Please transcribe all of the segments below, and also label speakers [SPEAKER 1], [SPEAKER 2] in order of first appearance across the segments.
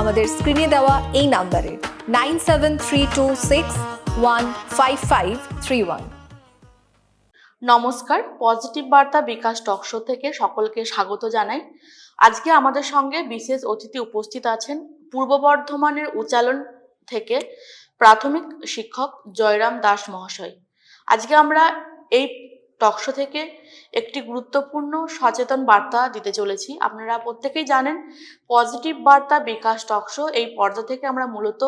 [SPEAKER 1] আমাদের স্ক্রিনে দেওয়া এই নাম্বারে nine seven three two six one five five three one
[SPEAKER 2] নমস্কার পজিটিভ বার্তা বিকাশ টক শো থেকে সকলকে স্বাগত জানাই। আজকে আমাদের সঙ্গে বিশেষ অতিথি উপস্থিত আছেন পূর্ব বর্ধমানের উচ্চালন থেকে প্রাথমিক শিক্ষক জয়রাম দাস মহাশয়। আজকে আমরা এই টক শো থেকে একটি গুরুত্বপূর্ণ সচেতন বার্তা দিতে চলেছি। আপনারা প্রত্যেকেই জানেন, পজিটিভ বার্তা বিকাশ টকশো এই পর্দা থেকে আমরা মূলত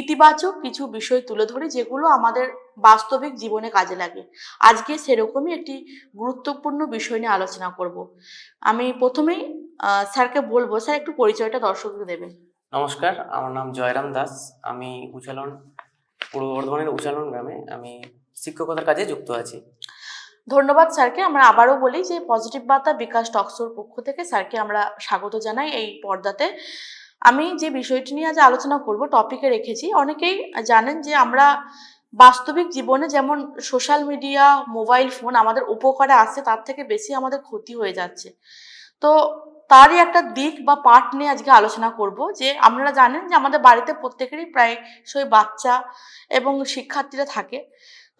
[SPEAKER 2] ইতিবাচক কিছু বিষয় তুলে ধরি, যেগুলো আমাদের বাস্তবিক জীবনে কাজে লাগে। আজকে সেরকমই একটি গুরুত্বপূর্ণ বিষয় নিয়ে আলোচনা করব। আমি প্রথমেই স্যারকে বলব, স্যার একটু পরিচয়টা দর্শকদের দেবেন।
[SPEAKER 3] নমস্কার, আমার নাম জয়রাম দাস। আমি উচালন, পূর্ব বর্ধমানের উচালন গ্রামে আমি শিক্ষকতার কাজে যুক্ত আছি।
[SPEAKER 2] ধন্যবাদ স্যারকে। আমরা আবারও বলি যে পজিটিভ বার্তা বিকাশ টকসোর পক্ষ থেকে স্যারকে আমরা স্বাগত জানাই এই পর্দাতে। আমি যে বিষয়টি নিয়ে আজ আলোচনা করব টপিকে রেখেছি, অনেকেই জানেন যে আমরা বাস্তবিক জীবনে যেমন সোশ্যাল মিডিয়া মোবাইল ফোন আমাদের উপকারে আসছে, তার থেকে বেশি আমাদের ক্ষতি হয়ে যাচ্ছে। তো তারই একটা দিক বা পার্ট নিয়ে আজকে আলোচনা করব যে আপনারা জানেন যে আমাদের বাড়িতে প্রত্যেকেরই প্রায়শই বাচ্চা এবং শিক্ষার্থীরা থাকে।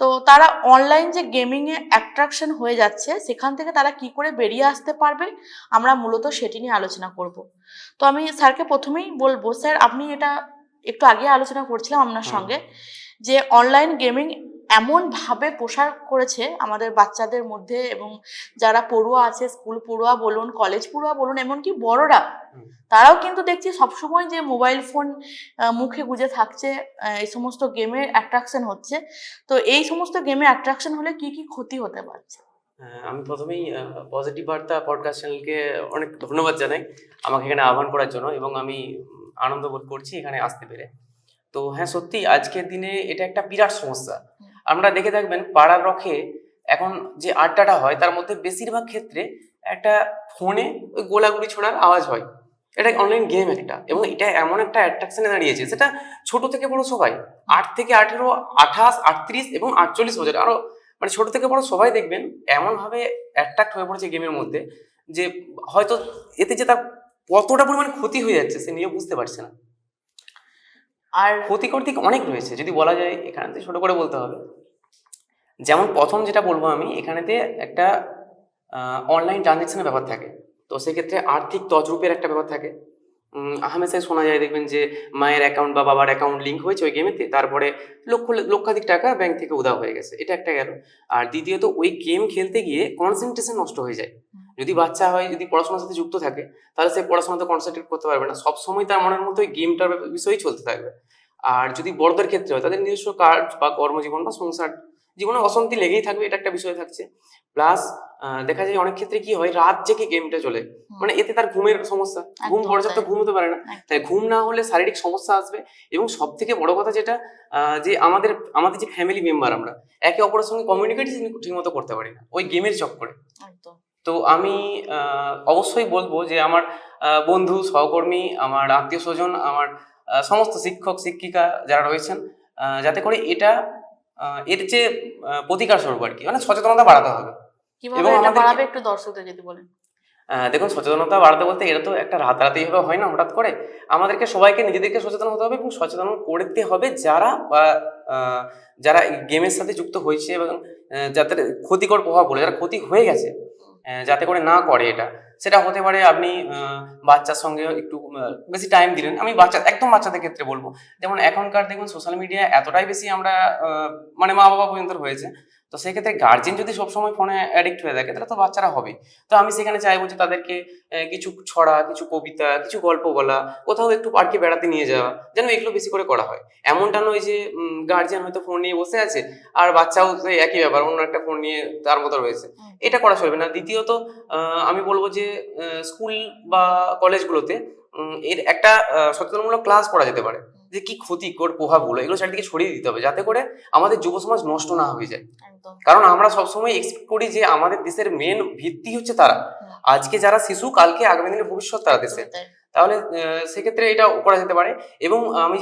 [SPEAKER 2] তো তারা অনলাইন যে গেমিংয়ে অ্যাট্রাকশন হয়ে যাচ্ছে সেখান থেকে তারা কি করে বেরিয়ে আসতে পারবে? আমরা মূলত সেটি নিয়ে আলোচনা করব। তো আমি স্যারকে প্রথমেই বলব স্যার আপনি এটা একটু আগে আলোচনা করছিলাম আপনার সঙ্গে যে অনলাইন গেমিং এমনভাবে প্রসার করেছে আমাদের বাচ্চাদের মধ্যে এবং যারা পড়ুয়া আছে স্কুল পড়ুয়া বলুন কলেজ পড়ুয়া বলুন এমনকি বড়রা তারাও কিন্তু দেখছি সবসময় যে মোবাইল ফোন মুখে গুজে থাকছে এই সমস্ত গেমের অ্যাট্রাকশন হচ্ছে। তো এই সমস্ত গেমে অ্যাট্রাকশন হলে কি কি ক্ষতি হতে পারছে
[SPEAKER 3] আমি প্রথমেই পজিটিভ বার্তা পডকাস্ট চ্যানেলকে অনেক ধন্যবাদ জানাই আমাকে এখানে আহ্বান করার জন্য এবং আমি আনন্দ বোধ করছি এখানে আসতে পেরে। তো হ্যাঁ সত্যি আজকের দিনে এটা একটা বিরাট সমস্যা। আমরা দেখে থাকবেন পাড়ার রখে এখন যে আড্ডাটা হয়, তার মধ্যে বেশিরভাগ ক্ষেত্রে একটা ফোনে ওই গোলাগুলি ছোড়ার আওয়াজ হয়। এটা অনলাইন গেম একটা এবং এটা এমন একটা অ্যাট্রাকশনে দাঁড়িয়েছে, সেটা ছোট থেকে বড় সবাই, আট থেকে আঠেরো, আঠাশ, আটত্রিশ এবং আটচল্লিশ বছর আরও মানে ছোট থেকে বড় সবাই দেখবেন এমনভাবে অ্যাট্রাক্ট হয়ে পড়েছে গেমের মধ্যে যে হয়তো এতে যে তার কতটা পরিমাণে ক্ষতি হয়ে যাচ্ছে, সে নিয়ে বুঝতে পারছে না।
[SPEAKER 2] আর
[SPEAKER 3] ক্ষতিকর দিক অনেক রয়েছে। যদি বলা যায় এখানেতে ছোট করে বলতে হবে, যেমন প্রথম যেটা বলব আমি, এখানেতে একটা অনলাইন ট্রানজেকশনের ব্যাপার থাকে। তো সেক্ষেত্রে আর্থিক তজরূপের একটা ব্যাপার থাকে। হামেশাই শোনা যায় দেখবেন যে মায়ের অ্যাকাউন্ট বা বাবার অ্যাকাউন্ট লিঙ্ক হয়েছে ওই গেমেতে তারপরে লক্ষ, লক্ষাধিক টাকা ব্যাংক থেকে উধাও হয়ে গেছে। এটা একটা গেল। আর দ্বিতীয়ত ওই গেম খেলতে গিয়ে কনসেন্ট্রেশন নষ্ট হয়ে যায়। যদি বাচ্চা হয়, যদি পড়াশোনার সাথে যুক্ত থাকে, তাহলে সে পড়াশোনাতে কনসেন্ট্রেট করতে পারবে না। সবসময় তার মনের মধ্যে ওই গেমটার বিষয়েই চলতে থাকবে। আর যদি বড়দের ক্ষেত্রে হয়, তাদের নিজস্ব কাজ বা কর্মজীবন বা সংসার জীবনে অশান্তি লেগেই থাকবে এটা একটা বিষয় থাকছে। প্লাস দেখা যায় অনেক ক্ষেত্রে কি হয় রাত জেগে গেমটা চলে। মানে এতে তার ঘুমের সমস্যা। ঘুম পর্যাপ্ত। ঘুম হতে পারে না। তাই ঘুম না হলে শারীরিক সমস্যা আসবে। এবং সব থেকে বড় কথা যেটা যে আমাদের আমাদের যে ফ্যামিলি মেম্বার আমরা একে অপরের সঙ্গে কমিউনিকেট ঠিক মতো করতে পারি না। ওই গেমের চক্করে। তো আমি অবশ্যই বলব যে আমার বন্ধু সহকর্মী আমার আত্মীয় স্বজন আমার সমস্ত শিক্ষক শিক্ষিকা যারা রয়েছেন যাতে করে এটা এর যে প্রতিকার স্বরূপ আর কি। মানে সচেতনতা বাড়াতে হবে। এবং
[SPEAKER 2] একটু দর্শকদের যদি বলেন?
[SPEAKER 3] দেখুন সচেতনতা বাড়াতে বলতে এটা তো একটা রাতারাতি ভাবে হয় না হঠাৎ করে। আমাদেরকে সবাইকে নিজেদেরকে সচেতন হতে হবে এবং সচেতন করতে হবে যারা যারা গেমের সাথে যুক্ত হয়েছে এবং যাদের ক্ষতিকর প্রভাব বলে যারা ক্ষতি হয়ে গেছে যাতে করে না করে এটা। সেটা হতে পারে আপনি বাচ্চার সঙ্গে একটু বেশি টাইম দিলেন। আমি বাচ্চা, একদম বাচ্চাদের ক্ষেত্রে বলব। যেমন এখনকার দেখুন সোশ্যাল মিডিয়া এতটাই বেশি আমরা মানে মা বাবা পর্যন্ত হয়েছে তো সেক্ষেত্রে গার্জেন যদি সবসময় ফোনে অ্যাডিক্ট হয়ে থাকে তাহলে তো বাচ্চারা হবে তো আমি সেখানে চাইব যে তাদেরকে কিছু ছড়া কিছু কবিতা কিছু গল্প বলা কোথাও একটু পার্কে বেড়াতে নিয়ে যাওয়া যেন এগুলো বেশি করে করা হয়। এমনটা নয় যে গার্জিয়ান হয়তো ফোন নিয়ে বসে আছে আর বাচ্চাও একই ব্যাপার অন্য একটা ফোন নিয়ে তার মতো রয়েছে। এটা করা চলবে না। দ্বিতীয়ত আমি বলব যে স্কুল বা কলেজগুলোতে এর একটা সচেতনমূলক ক্লাস করা যেতে পারে। যে কি ক্ষতিকর প্রভাবগুলো এগুলো চারিদিকে ছড়িয়ে দিতে হবে যাতে করে আমাদের যুব সমাজ নষ্ট না হয়ে যায়। কারণ আমরা সবসময় এক্সপেক্ট করি যে আমাদের দেশের মেন ভিত্তি হচ্ছে তারা। আজকে যারা শিশু কালকে আগামী দিনের ভবিষ্যৎ তারা দেশের
[SPEAKER 2] তাই।
[SPEAKER 3] তাহলে সেক্ষেত্রে এটা করা যেতে পারে এবং আমি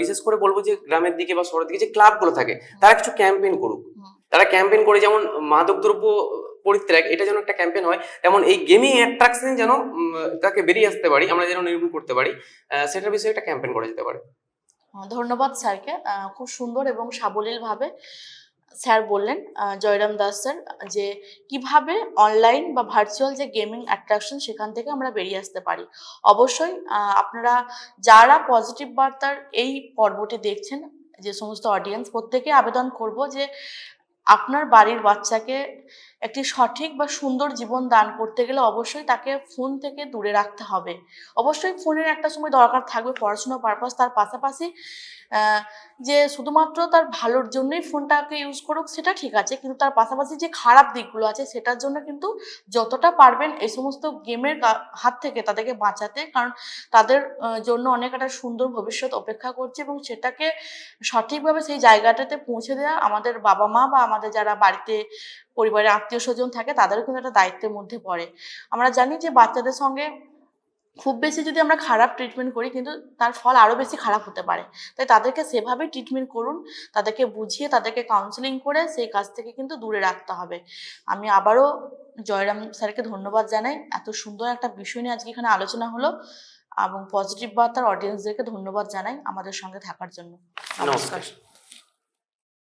[SPEAKER 3] বিশেষ করে বলব যে গ্রামের দিকে বা শহরের দিকে যে ক্লাবগুলো থাকে তারা কিছু ক্যাম্পেইন করুক। তারা ক্যাম্পেইন করে যেমন মাদকদ্রব্য পরিত্যাগ এটা যেন একটা ক্যাম্পেইন হয় তেমন এই গেমিং অ্যাট্রাকশন যেন তাকে বেরিয়ে আসতে পারি আমরা যেন নির্মূল করতে পারি সেটার বিষয়ে একটা ক্যাম্পেইন করা যেতে পারে।
[SPEAKER 2] ধন্যবাদ স্যারকে। খুব সুন্দর এবং সাবলীলভাবে স্যার বললেন জয়রাম দাস স্যার, যে কীভাবে অনলাইন বা ভার্চুয়াল যে গেমিং অ্যাট্রাকশন সেখান থেকে আমরা বেরিয়ে আসতে পারি। অবশ্যই আপনারা যারা পজিটিভ বার্তার এই পর্বটি দেখছেন, যে সমস্ত অডিয়েন্স প্রত্যেকে আবেদন করব যে আপনার বাড়ির বাচ্চাকে একটি সঠিক বা সুন্দর জীবন দান করতে গেলে অবশ্যই তাকে ফোন থেকে দূরে রাখতে হবে। অবশ্যই ফোনের একটা সময় দরকার থাকবে পড়াশোনা পারপাস তার পাশাপাশি যে শুধুমাত্র তার ভালোর জন্যই ফোনটাকে ইউজ করুক সেটা ঠিক আছে, কিন্তু তার পাশাপাশি যে খারাপ দিকগুলো আছে সেটার জন্য কিন্তু যতটা পারবেন এই সমস্ত গেমের হাত থেকে তাদেরকে বাঁচাতে, কারণ তাদের জন্য অনেক একটা সুন্দর ভবিষ্যৎ অপেক্ষা করছে এবং সেটাকে সঠিকভাবে সেই জায়গাটাতে পৌঁছে দেওয়া আমাদের বাবা মা বা আমাদের যারা বাড়িতে পরিবারের আত্মীয় স্বজন থাকে, তাদেরও কিন্তু একটা দায়িত্বের মধ্যে পড়ে। আমরা জানি যে বাচ্চাদের সঙ্গে খুব বেশি যদি আমরা খারাপ ট্রিটমেন্ট করি, কিন্তু তার ফল আরও বেশি খারাপ হতে পারে। তাই তাদেরকে সেভাবে ট্রিটমেন্ট করুন, তাদেরকে বুঝিয়ে, তাদেরকে কাউন্সেলিং করে সেই কাজ থেকে কিন্তু দূরে রাখতে হবে। আমি আবারও জয়রাম স্যারকে ধন্যবাদ জানাই। এত সুন্দর একটা বিষয় নিয়ে আজকে এখানে আলোচনা হলো এবং পজিটিভ বার্তার অডিয়েন্সদেরকে ধন্যবাদ জানাই আমাদের সঙ্গে থাকার জন্য।
[SPEAKER 3] নমস্কার।